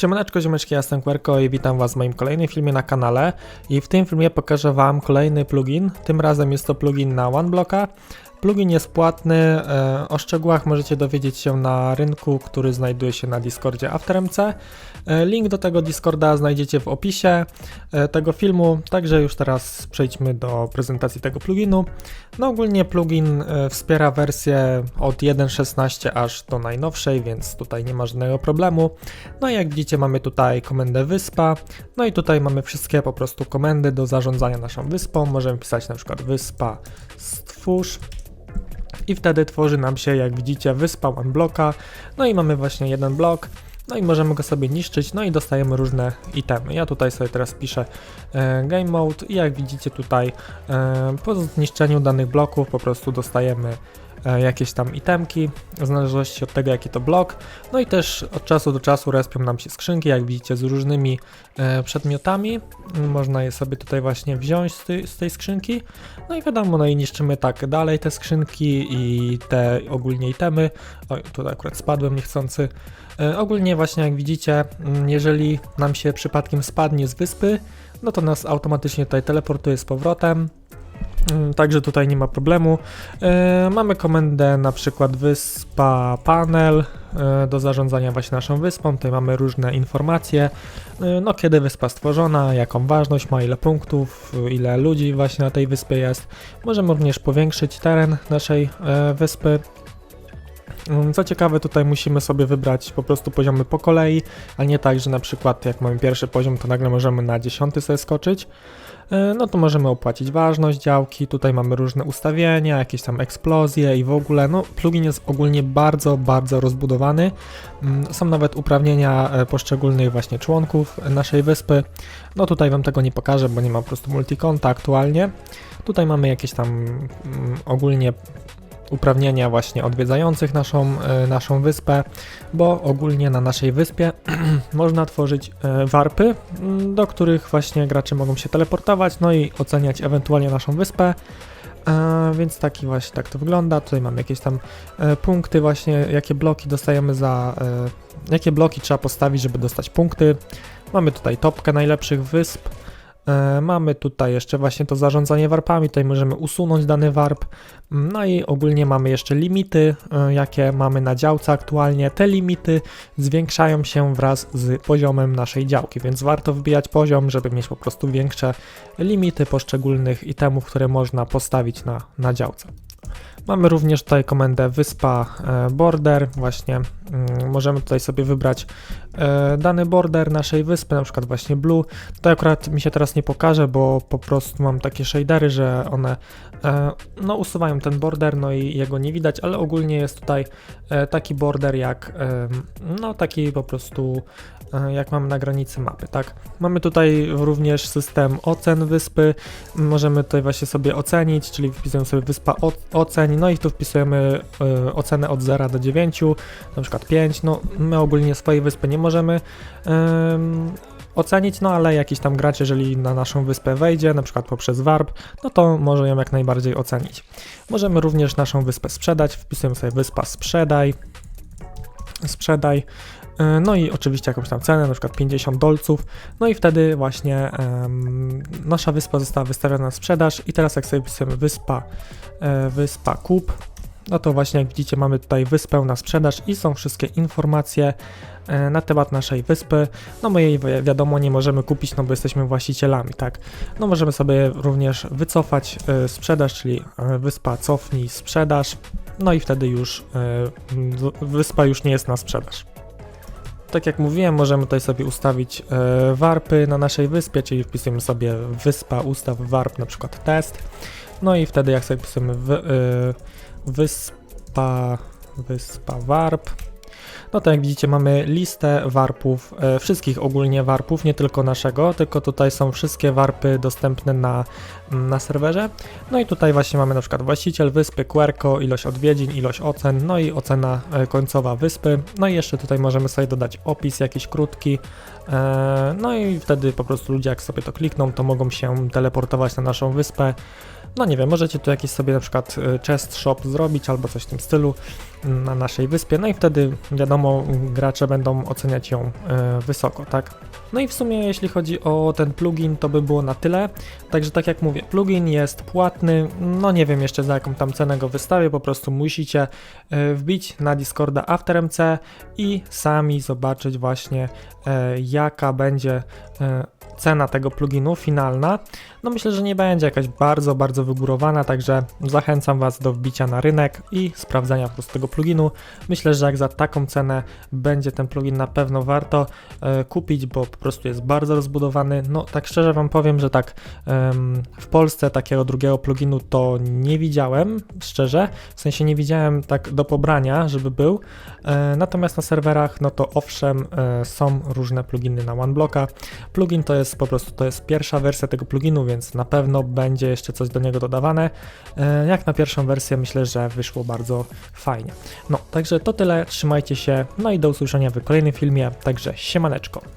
Siemaneczko, ziomeczki, jestem Querko i witam was w moim kolejnym filmie na kanale i w tym filmie pokażę wam kolejny plugin, tym razem jest to plugin na OneBlocka. Plugin jest płatny, e, o szczegółach możecie dowiedzieć się na rynku, który znajduje się na Discordzie AfterMC. E, link do tego Discorda znajdziecie w opisie e, tego filmu, także już teraz przejdźmy do prezentacji tego pluginu. No ogólnie plugin wspiera wersję od 1.16 aż do najnowszej, więc tutaj nie ma żadnego problemu. No i jak widzicie mamy tutaj komendę wyspa, no i tutaj mamy wszystkie po prostu komendy do zarządzania naszą wyspą. Możemy pisać na przykład wyspa stwórz i wtedy tworzy nam się, jak widzicie, wyspa one bloka. No i mamy właśnie jeden blok. No i możemy go sobie niszczyć, no i dostajemy różne itemy. Ja tutaj sobie teraz piszę e, game mode i jak widzicie tutaj e, po zniszczeniu danych bloków po prostu dostajemy jakieś tam itemki, w zależności od tego jaki to blok. No i też od czasu do czasu respią nam się skrzynki, jak widzicie z różnymi e, przedmiotami. Można je sobie tutaj właśnie wziąć z tej, z tej skrzynki. No i wiadomo, no i niszczymy tak dalej te skrzynki i te ogólnie itemy. Oj, tutaj akurat spadłem niechcący. E, ogólnie właśnie jak widzicie, jeżeli nam się przypadkiem spadnie z wyspy, no to nas automatycznie tutaj teleportuje z powrotem. Mm, Także tutaj nie ma problemu. E, mamy komendę na przykład wyspa panel e, do zarządzania właśnie naszą wyspą. Tutaj mamy różne informacje. E, no kiedy wyspa stworzona, jaką ważność ma, ile punktów, ile ludzi właśnie na tej wyspie jest. Możemy również powiększyć teren naszej wyspy. Mm, Co ciekawe, tutaj musimy sobie wybrać po prostu poziomy po kolei, a nie tak, że na przykład jak mamy pierwszy poziom, to nagle możemy na dziesiąty sobie skoczyć. E, No to możemy opłacić ważność działki, tutaj mamy różne ustawienia, jakieś tam eksplozje i w ogóle, no plugin jest ogólnie bardzo, bardzo rozbudowany. Mm, Są nawet uprawnienia e, poszczególnych właśnie członków naszej wyspy. No tutaj wam tego nie pokażę, bo nie ma po prostu multikonta aktualnie. Tutaj mamy jakieś tam mm, ogólnie uprawnienia właśnie odwiedzających naszą, e, naszą wyspę, bo ogólnie na naszej wyspie można tworzyć e, warpy, mm, do których właśnie gracze mogą się teleportować, no i oceniać ewentualnie naszą wyspę. E, więc taki właśnie tak to wygląda. Tutaj mamy jakieś tam e, punkty właśnie, jakie bloki dostajemy za... E, jakie bloki trzeba postawić, żeby dostać punkty. Mamy tutaj topkę najlepszych wysp. E, Mamy tutaj jeszcze właśnie to zarządzanie warpami, tutaj możemy usunąć dany warp. No i ogólnie mamy jeszcze limity, e, jakie mamy na działce aktualnie. Te limity zwiększają się wraz z poziomem naszej działki, więc warto wbijać poziom, żeby mieć po prostu większe limity poszczególnych itemów, które można postawić na, na działce. Mamy również tutaj komendę wyspa e, border, właśnie mm, możemy tutaj sobie wybrać e, dany border naszej wyspy, na przykład właśnie blue. Tutaj akurat mi się teraz nie pokaże, bo po prostu mam takie shadery, że one e, no usuwają ten border, no i jego nie widać, ale ogólnie jest tutaj taki border jak no taki po prostu jak mamy na granicy mapy, tak? Mamy tutaj również system ocen wyspy, możemy tutaj właśnie sobie ocenić, czyli wpisujemy sobie wyspa o, oceń, no i tu wpisujemy e, ocenę od 0 do 9, na przykład 5, no my ogólnie swojej wyspy nie możemy em, ocenić, no ale jakiś tam gracz, jeżeli na naszą wyspę wejdzie, na przykład poprzez warp, no to może ją jak najbardziej ocenić. Możemy również naszą wyspę sprzedać, wpisujemy sobie wyspa sprzedaj, sprzedaj, no i oczywiście jakąś tam cenę, na przykład 50 dolców, no i wtedy właśnie em, nasza wyspa została wystawiona na sprzedaż i teraz jak sobie wpisujemy wyspa, e, wyspa kup, no to właśnie jak widzicie mamy tutaj wyspę na sprzedaż i są wszystkie informacje e, na temat naszej wyspy. No my jej wi- wiadomo nie możemy kupić, no bo jesteśmy właścicielami, tak. No możemy sobie również wycofać e, sprzedaż, czyli e, wyspa cofnij sprzedaż, no i wtedy już e, wyspa już nie jest na sprzedaż. Tak jak mówiłem, możemy tutaj sobie ustawić e, warpy na naszej wyspie, czyli wpisujemy sobie wyspa, ustaw warp, na przykład test. No i wtedy jak sobie wpisujemy e, wyspa, wyspa warp, no to jak widzicie mamy listę warpów, e, wszystkich ogólnie warpów, nie tylko naszego, tylko tutaj są wszystkie warpy dostępne na, na serwerze. No i tutaj właśnie mamy na przykład właściciel wyspy, querko, ilość odwiedzin, ilość ocen, no i ocena e, końcowa wyspy. No i jeszcze tutaj możemy sobie dodać opis jakiś krótki. E, No i wtedy po prostu ludzie jak sobie to klikną, to mogą się teleportować na naszą wyspę. No nie wiem, możecie tu jakiś sobie na przykład y, chest shop zrobić albo coś w tym stylu mm, na naszej wyspie, no i wtedy wiadomo, gracze będą oceniać ją y, wysoko, tak? No i w sumie jeśli chodzi o ten plugin, to by było na tyle. Także tak jak mówię, plugin jest płatny, no nie wiem jeszcze za jaką tam cenę go wystawię, po prostu musicie y, wbić na Discorda AfterMC i sami zobaczyć właśnie jaka będzie cena tego pluginu finalna. No myślę, że nie będzie jakaś bardzo, bardzo wygórowana, także zachęcam Was do wbicia na rynek i sprawdzenia po prostu tego pluginu. Myślę, że jak za taką cenę będzie ten plugin na pewno warto e, kupić, bo po prostu jest bardzo rozbudowany. No tak szczerze Wam powiem, że tak w Polsce takiego drugiego pluginu to nie widziałem, szczerze, w sensie nie widziałem tak do pobrania, żeby był, e, natomiast na serwerach, no to owszem, e, są różne pluginy na OneBlocka. Plugin to jest po prostu, to jest pierwsza wersja tego pluginu, więc na pewno będzie jeszcze coś do niego dodawane. E, Jak na pierwszą wersję myślę, że wyszło bardzo fajnie. No, także to tyle, trzymajcie się, no i do usłyszenia w kolejnym filmie, także siemaneczko.